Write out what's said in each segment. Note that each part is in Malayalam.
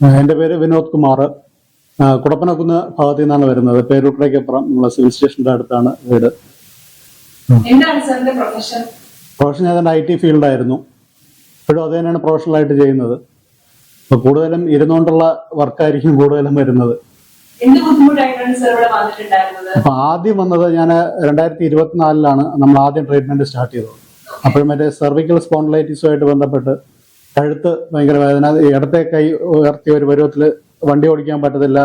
എന്റെ പേര് വിനോദ് കുമാർ. കുടപ്പനക്കുന്ന് ഭാഗത്തു നിന്നാണ് വരുന്നത്. പേരൂട്ടേക്കപ്പുറം നമ്മളെ സിവിൽ സ്റ്റേഷന്റെ അടുത്താണ് വീട്. പ്രൊഫഷൻ ഞാൻ ഐ ടി ഫീൽഡായിരുന്നു. ഇപ്പോഴും അത് തന്നെയാണ് പ്രൊഫഷണലായിട്ട് ചെയ്യുന്നത്. അപ്പൊ കൂടുതലും ഇരുന്നുകൊണ്ടുള്ള വർക്കായിരിക്കും കൂടുതലും വരുന്നത്. എന്ത് ബുദ്ധിമുട്ടായിട്ടാണ് സാർ ഇവിടെ വന്നിട്ടുണ്ടായിരുന്നത്? അപ്പൊ ആദ്യം വന്നത് ഞാൻ രണ്ടായിരത്തി ഇരുപത്തിനാലിലാണ് നമ്മൾ ആദ്യം ട്രീറ്റ്മെന്റ് സ്റ്റാർട്ട് ചെയ്തത്. അപ്പോഴും മറ്റേ സെർവിക്കൽ സ്പോണ്ടിലൈറ്റിസുമായിട്ട് ബന്ധപ്പെട്ട് കഴുത്ത് ഭയങ്കര വേദന. ഇടത്തെ കൈ ഉയർത്തിയ ഒരു പരുവത്തിൽ വണ്ടി ഓടിക്കാൻ പറ്റത്തില്ല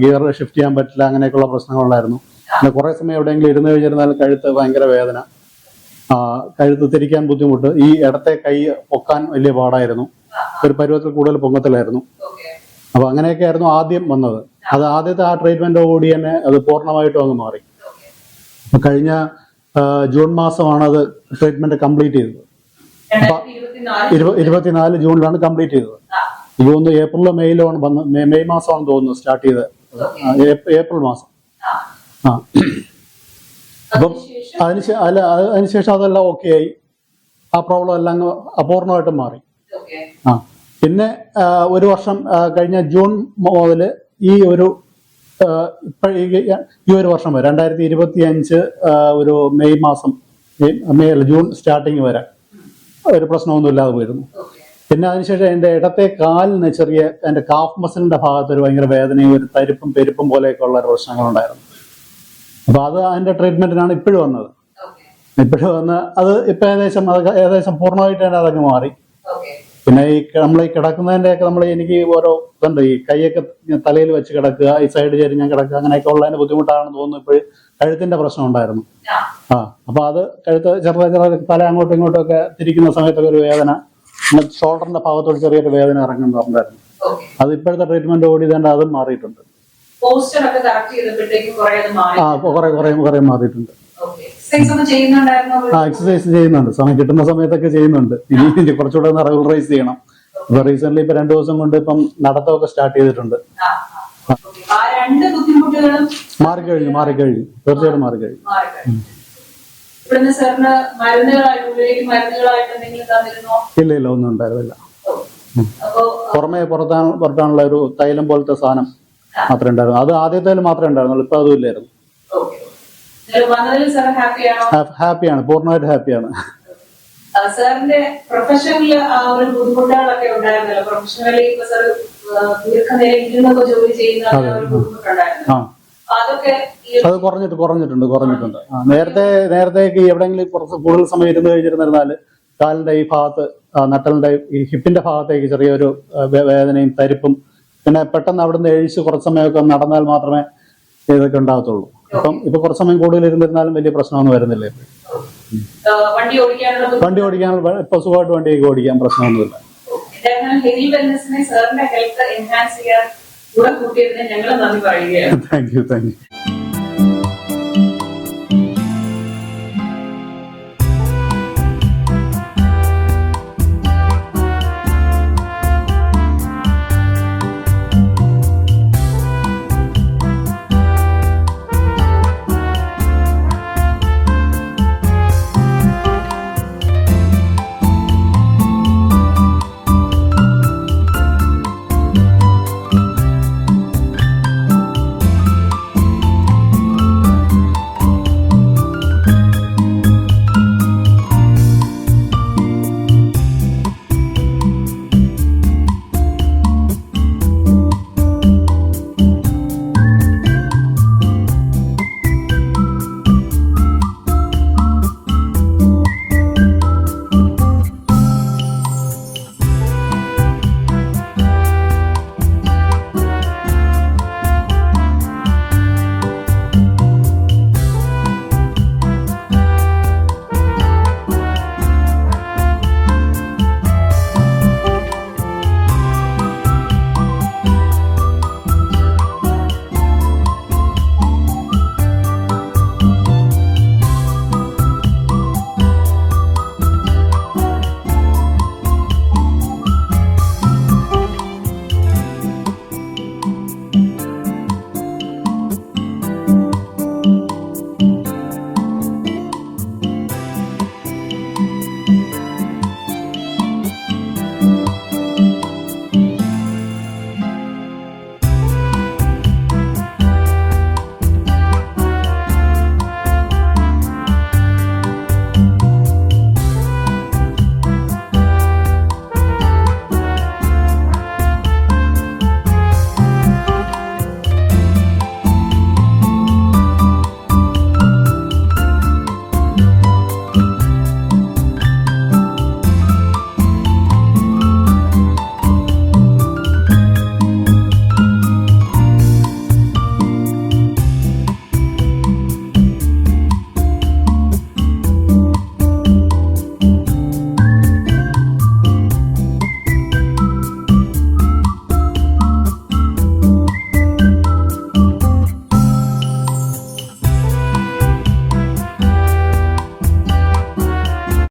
ഗിയർ ഷിഫ്റ്റ് ചെയ്യാൻ പറ്റില്ല അങ്ങനെയൊക്കെയുള്ള പ്രശ്നങ്ങളുണ്ടായിരുന്നു. പിന്നെ കുറെ സമയം എവിടെയെങ്കിലും ഇരുന്ന് കഴിഞ്ഞിരുന്നാൽ കഴുത്ത് ഭയങ്കര വേദന. കഴുത്ത് തിരിക്കാൻ ബുദ്ധിമുട്ട്. ഈ ഇടത്തെ കൈ പൊക്കാൻ വലിയ പാടായിരുന്നു. ഒരു പരുവത്തിൽ കൂടുതൽ പൊങ്ങത്തിലായിരുന്നു അപ്പൊ അങ്ങനെയൊക്കെ ആയിരുന്നു ആദ്യം വന്നത്. അത് ആദ്യത്തെ ആ ട്രീറ്റ്മെന്റോ കൂടി തന്നെ അത് പൂർണമായിട്ടും അങ്ങ് മാറി. കഴിഞ്ഞ ജൂൺ മാസമാണ് അത് ട്രീറ്റ്മെന്റ് കംപ്ലീറ്റ് ചെയ്തത്. ഇരുപത്തിനാല് ഇരുപ- ഇരുപത്തിനാല് ജൂണിലാണ് കംപ്ലീറ്റ് ചെയ്തത്. ഈ ഒന്ന് ഏപ്രിലോ മെയ്യിലാണ് വന്ന് മെ- മെയ് മാസമാണ് തോന്നുന്നു സ്റ്റാർട്ട് ചെയ്തത്. ഏപ്രിൽ മാസം. ആ. അപ്പം അതിനുശേഷം? അതിന് അല്ല അതിനുശേഷം അതെല്ലാം ഓക്കെ ആയി. ആ പ്രോബ്ലം എല്ലാം അങ്ങ് അപൂർണമായിട്ടും മാറി. ആ. പിന്നെ ഒരു വർഷം കഴിഞ്ഞ ജൂൺ മുതൽ ഈ ഒരു ഈ ഒരു വർഷം വരെ രണ്ടായിരത്തി ഇരുപത്തി അഞ്ച് ഒരു മെയ് മാസം മെയ് മെയ് അല്ല ജൂൺ സ്റ്റാർട്ടിങ് വരെ ഒരു പ്രശ്നമൊന്നും ഇല്ലാതെ പോയിരുന്നു. പിന്നെ അതിനുശേഷം എന്റെ ഇടത്തെ കാലിന് ചെറിയ എന്റെ കാഫ് മസിലിന്റെ ഭാഗത്ത് ഒരു ഭയങ്കര വേദനയും ഒരു തരിപ്പും പെരുപ്പും പോലെയൊക്കെ ഉള്ള ഒരു പ്രശ്നങ്ങളുണ്ടായിരുന്നു. അപ്പൊ അത് അതിന്റെ ട്രീറ്റ്മെന്റിനാണ് ഇപ്പോഴും വന്നത്. ഇപ്പോഴും വന്ന് അത് ഇപ്പൊ ഏകദേശം അത് ഏകദേശം പൂർണമായിട്ട് തന്നെ അതങ്ങ് മാറി. പിന്നെ ഈ നമ്മൾ ഈ കിടക്കുന്നതിന്റെയൊക്കെ നമ്മൾ എനിക്ക് ഓരോ ഇതുണ്ട്. ഈ കൈയൊക്കെ തലയിൽ വെച്ച് കിടക്കുക ഈ സൈഡ് ചേരി ഞാൻ കിടക്കുക അങ്ങനെയൊക്കെ ഉള്ളതിന് ബുദ്ധിമുട്ടാണെന്ന് തോന്നുന്നു. ഇപ്പോൾ കഴുത്തിന്റെ പ്രശ്നം ഉണ്ടായിരുന്നു ആ അപ്പൊ അത് കഴുത്ത് ചെറുതായി ചെറുതായി തല അങ്ങോട്ടും ഇങ്ങോട്ടും ഒക്കെ തിരിക്കുന്ന സമയത്തൊക്കെ ഒരു വേദന. പിന്നെ ഷോൾഡറിന്റെ ഭാഗത്തോട് ചെറിയൊരു വേദന ഇറങ്ങുന്നുണ്ടായിരുന്നു പറഞ്ഞായിരുന്നു. അത് ഇപ്പോഴത്തെ ട്രീറ്റ്മെന്റ് ഓടി തന്നെ അതും മാറിയിട്ടുണ്ട്. ആ ഇപ്പൊ കുറെ കുറെ കുറെ മാറിയിട്ടുണ്ട്. ആ എക്സസൈസ് ചെയ്യുന്നുണ്ട്. സമയം കിട്ടുന്ന സമയത്തൊക്കെ ചെയ്യുന്നുണ്ട്. ഇനി കുറച്ചുകൂടെ ഒന്ന് റെഗുലറൈസ് ചെയ്യണം. ഇപ്പൊ റീസെന്റ് ഇപ്പൊ രണ്ടു ദിവസം കൊണ്ട് ഇപ്പം നടത്തമൊക്കെ സ്റ്റാർട്ട് ചെയ്തിട്ടുണ്ട്. മാറിക്കഴിഞ്ഞു മാറിക്കഴിഞ്ഞു. തീർച്ചയായിട്ടും മാറിക്കഴിഞ്ഞു. ഇവിടുന്ന് സാറിന് മരുന്നുകളായിട്ട് ഉള്ളിലേക്ക് മരുന്നുകളായിട്ട് എന്തെങ്കിലും തന്നിരുന്നോ? ഇല്ല ഇല്ല ഒന്നും ഉണ്ടായിരുന്നില്ല. പുറമേ പുറത്താൻ പുറത്താനുള്ള ഒരു തൈലം പോലത്തെ സാധനം മാത്രമേ ഉണ്ടായിരുന്നു അത് ആദ്യത്തെ മാത്രമേ ഉണ്ടായിരുന്നുള്ളൂ. ഇപ്പൊ വന്നതിൽ സാർ ഹാപ്പിയാണോ? പൂർണമായിട്ട് ഹാപ്പിയാണ്. സാറിന്റെ പ്രൊഫഷനിൽ ആ ഒരു ബുദ്ധിമുട്ടുകളൊക്കെ ഉണ്ടായിരുന്നല്ലോ. പ്രൊഫഷണലി ഇപ്പൊ സാർ ദീർഘനേരം ഇരുന്നൊക്കെ ജോലി ചെയ്യുന്ന ഒരു ബുദ്ധിമുട്ടുണ്ടായിരുന്നു. അത് കുറഞ്ഞിട്ട് കുറഞ്ഞിട്ടുണ്ട് കുറഞ്ഞിട്ടുണ്ട്. നേരത്തെ നേരത്തെ നേരത്തേക്ക് എവിടെയെങ്കിലും കുറച്ച് കൂടുതൽ സമയം ഇരുന്ന് കഴിഞ്ഞിരുന്നിരുന്നാൽ കാലിന്റെ ഈ ഭാഗത്ത് നട്ടലിന്റെ ഈ ഹിപ്പിന്റെ ഭാഗത്തേക്ക് ചെറിയൊരു വേദനയും തരിപ്പും പിന്നെ പെട്ടെന്ന് അവിടുന്ന് എഴിച്ച് കുറച്ച് സമയമൊക്കെ നടന്നാൽ മാത്രമേ ഇതൊക്കെ ഉണ്ടാകത്തുള്ളൂ. അപ്പം ഇപ്പൊ കുറച്ച് സമയം കൂടുതൽ ഇരുന്നിരുന്നാലും വലിയ പ്രശ്നമൊന്നും വരുന്നില്ല വണ്ടി ഓടിക്കാനുള്ള ഇപ്പൊ സുഖമായിട്ട് വണ്ടിയൊക്കെ ഓടിക്കാൻ പ്രശ്നമൊന്നുമില്ല. ഹെൽത്ത് എൻഹാൻസ് ചെയ്യാൻ കൂടെ കൂട്ടിയതിന് ഞങ്ങൾ നന്ദി പറയുകയാണ്. Thank you thank you